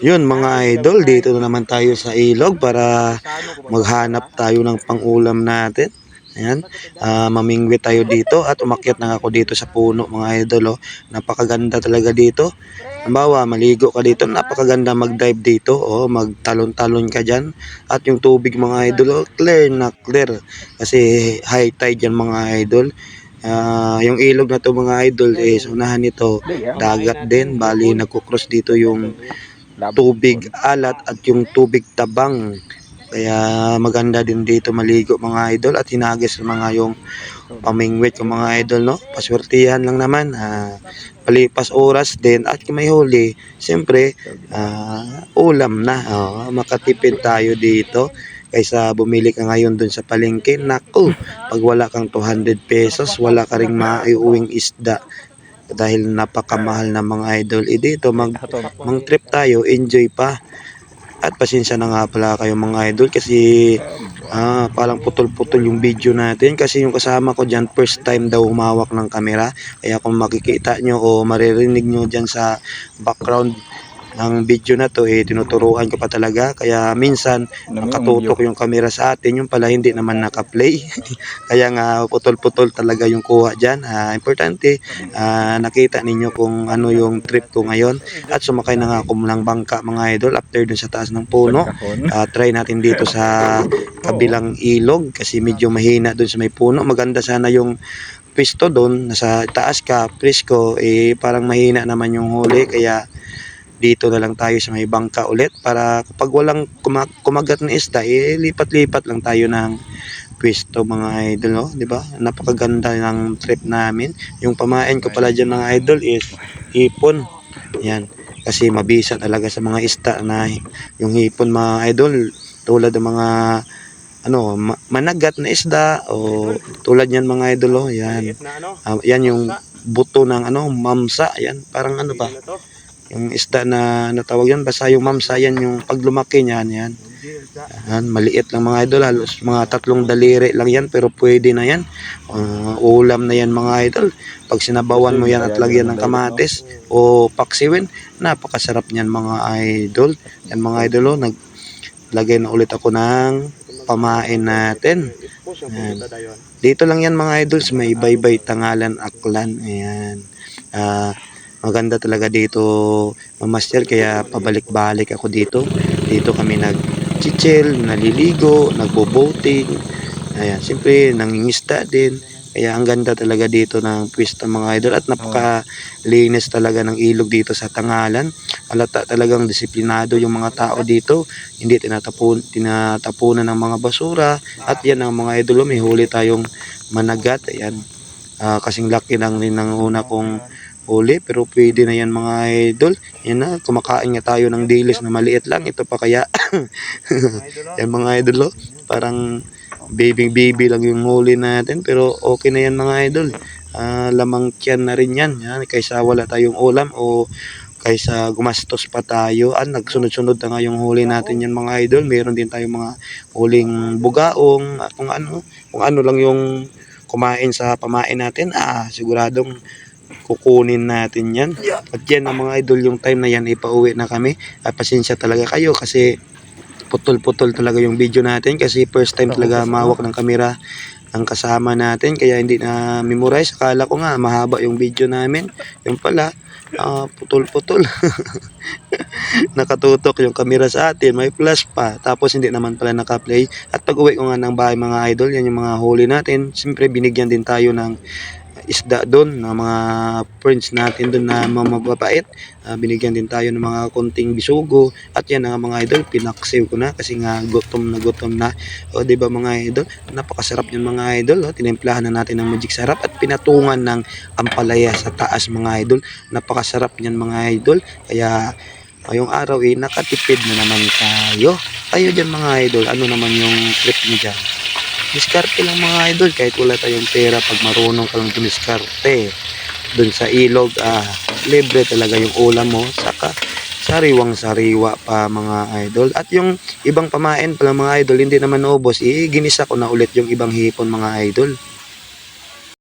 Yun mga idol, dito na naman tayo sa ilog para maghanap tayo ng pangulam natin. Ayan, ah, mamingwi tayo dito at umakyat na ako dito sa puno mga idol. Oh. Napakaganda talaga dito. Halimbawa, maligo ka dito, napakaganda mag-dive dito. Oh, magtalon-talon ka dyan. At yung tubig mga idol, oh, clear na clear. Kasi high tide yan mga idol. Ah, yung ilog na to mga idol is unahan nito dagat din. Bali, nagkukross dito yung tubig alat at yung tubig tabang. Kaya maganda din dito maligo mga idol at hinagis mga yung pamingwit yung mga idol no. Paswertihan lang naman. ah, palipas oras din at may huli, siyempre ah, ulam na. Oh, makatipid tayo dito kaysa bumili ka ngayon dun sa palengke. Naku, pag wala kang 200 pesos, wala ka ring maiuwing isda dahil napakamahal na mga idol. E dito mag mang trip tayo, enjoy pa. At pasensya na nga pala kayo mga idol kasi ah, parang putol-putol yung video natin kasi yung kasama ko dyan first time daw humawak ng kamera. Kaya kung makikita nyo o maririnig nyo dyan sa background ng video na to eh tinuturuan ko pa talaga. Kaya minsan nakatutok yung camera sa atin yung pala hindi naman naka-play. Kaya nga putol-putol talaga yung kuha dyan. Ah, importante ah, nakita ninyo kung ano yung trip ko ngayon. At sumakay na nga ako ng bangka mga idol after dun sa taas ng puno. Ah, try natin dito sa kabilang ilog kasi medyo mahina dun sa may puno. Maganda sana yung pwesto doon nasa taas ka presko eh parang mahina naman yung huli. Kaya dito na lang tayo sa may bangka ulit para kapag walang kuma- kumagat na isda eh lipat-lipat lang tayo ng pwesto mga idol no? Di ba? Napakaganda ng trip namin. Yung pamain ko pala dyan mga idol is hipon. Yan. Kasi mabisa talaga sa mga isda na yung hipon mga idol. Tulad ng mga ano ma- managat na isda o tulad yan mga idol oh. Yan? Ah, yan yung buto ng ano mamsa. Yan. Parang ano ba? Yung isda na natawag yan basta yung mamsa yan yung pag lumaki niyan yan. Yan maliit lang mga idol halos mga tatlong daliri lang yan pero pwede na yan. Ah, ulam na yan mga idol. Pag sinabawan mo yan at lagyan ng kamatis o paksiwin napakasarap niyan mga idol. Yan mga idol oh, naglagay na ulit ako ng pamain natin. Yan. dito lang yan mga idols may baybay tangalan aklan. Ayan. Ah, maganda talaga dito mamaster kaya pabalik-balik ako dito. Dito kami nag chill naliligo nagbo-boating ayan siyempre nangingisda din. Kaya ang ganda talaga dito ng pwesto mga idol. At napakalinis talaga ng ilog dito sa Tangalan. Halata talagang disiplinado yung mga tao dito. Hindi tinatapon tinatapunan ng mga basura. At yan ang mga idol may huli tayong managat. Ayan. Ah, kasing laki rin ng una kong huli pero pwede na yan mga idol. Yan na kumakain nga tayo ng dilis na maliit lang. Ito pa kaya? Yan mga idol oh. parang baby baby lang yung huli natin pero okay na yan mga idol. Ah, lamang tiyan na rin yan, yan kaysa wala tayong ulam o kaysa gumastos pa tayo. At nagsunod-sunod na nga yung huli natin yan mga idol. Meron din tayong mga huling bugaong at kung ano kung ano lang yung kumain sa pamain natin. Ah siguradong kukunin natin yan. At yan ang mga idol yung time na yan ipauwi na kami. At pasensya talaga kayo kasi putol-putol talaga yung video natin kasi first time talaga mawak ng kamera ang kasama natin. Kaya hindi na memorize. Akala ko nga mahaba yung video namin. Yung pala ah, putol-putol. Nakatutok yung kamera sa atin. May flash pa. Tapos hindi naman pala naka-play. At pag uwi ko nga ng bahay mga idol yan yung mga huli natin. Siyempre binigyan din tayo ng isda doon ng mga friends natin doon na mababait. Ah, binigyan din tayo ng mga konting bisugo. At yan ang mga idol pinaksiw ko na kasi nga gutom na gutom na. O di ba mga idol? Napakasarap yung mga idol oh. tinimplahan na natin ng magic sarap at pinatungan ng ampalaya sa taas mga idol. Napakasarap niyan mga idol. Kaya ngayong araw eh nakatipid na naman tayo. Tayo dyan mga idol. Ano naman yung trip niyo dyan diskarte lang mga idol kahit wala tayong pera pag marunong ka lang dumiskarte dun sa ilog ah, libre talaga yung ulam mo saka sariwang sariwa pa mga idol. At yung ibang pamain pala mga idol hindi naman naubos eh ginisa ko na ulit yung ibang hipon mga idol